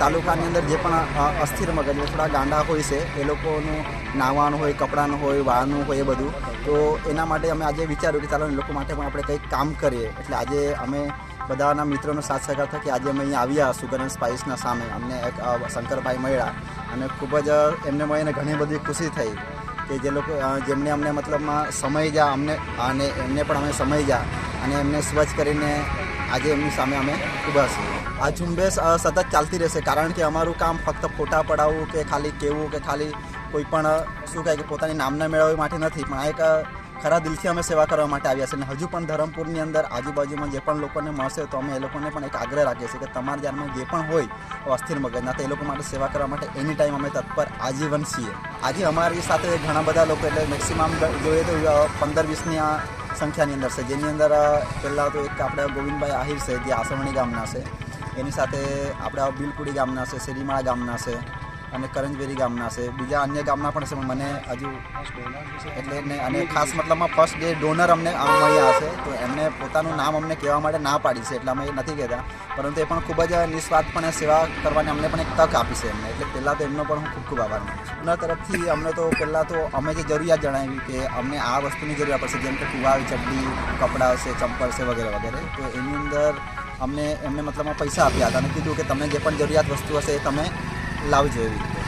તાલુકાની અંદર જે પણ અસ્થિર મગજ થોડા ગાંડા હોય છે, એ લોકોનું નાવાનું હોય, કપડાનું હોય, વાળનું હોય એ બધું, તો એના માટે અમે આજે વિચાર્યું કે ચાલો એ લોકો માટે પણ આપણે કંઈક કામ કરીએ. એટલે આજે અમે બધાના મિત્રોનો સાથ સહકાર થકી આજે અમે અહીંયા આવ્યા સુગર એન્ડ સ્પાઇસના સામે. અમને એક શંકરભાઈ મળ્યા અને ખૂબ જ એમને મળીને ઘણી બધી ખુશી થઈ કે જે લોકો જેમને અમને મતલબમાં સમય જા અમને, અને એમને પણ અમે સમય જા અને એમને સ્વચ્છ કરીને આજે એમની સામે અમે ઊભા છીએ. આ ઝુંબેશ સતત ચાલતી રહેશે. કારણ કે અમારું કામ ફક્ત ફોટા પડાવવું કે ખાલી કહેવું કે ખાલી કોઈ પણ શું કહે કે પોતાની નામના મેળવવા માટે નથી, પણ આ એક ખરા દિલથી અમે સેવા કરવા માટે આવ્યા છે અને હજુ પણ ધરમપુરની અંદર આજુબાજુમાં જે પણ લોકોને મળશે, તો અમે એ લોકોને પણ એક આગ્રહ રાખીએ છીએ કે તમારા ધ્યાનમાં જે પણ હોય અસ્થિર મગજના તો એ લોકો માટે સેવા કરવા માટે એની ટાઈમ અમે તત્પર આજીવન છીએ. આજે અમારી સાથે ઘણા બધા લોકો, એટલે મેક્સિમમ જોઈએ તો પંદર વીસની આ સંખ્યાની અંદર છે. જેની અંદર પહેલાં તો એક આપણે ગોવિંદભાઈ આહિર છે, જે આસવણી ગામના છે. એની સાથે આપણા બિલપુડી ગામના છે, શેરીમાળા ગામના છે અને કરંજવેરી ગામના છે. બીજા અન્ય ગામના પણ છે મને હજુ એટલે ને અને ખાસ મતલબમાં ફર્સ્ટ ડે ડોનર અમને મળ્યા હશે, તો એમને પોતાનું નામ અમને કહેવા માટે ના પાડી છે, એટલે અમે એ નથી કહેતા. પરંતુ એ પણ ખૂબ જ નિસ્વાર્થપણે સેવા કરવાની અમને પણ એક તક આપી છે એમને. એટલે પહેલાં તો એમનો પણ હું ખૂબ ખૂબ આભાર માનું છું. તરફથી અમને તો પહેલાં તો અમે જે જરૂરિયાત જણાવી કે અમને આ વસ્તુની જરૂરિયાત પડશે, જેમ કે કુવાળ ચડ્ડી, કપડાં છે, ચંપલ છે, વગેરે વગેરે. તો એની અંદર અમને, એમને મતલબમાં પૈસા આપ્યા હતા અને કીધું કે તમને જે પણ જરૂરિયાત વસ્તુ હશે એ તમે લાવજો એવી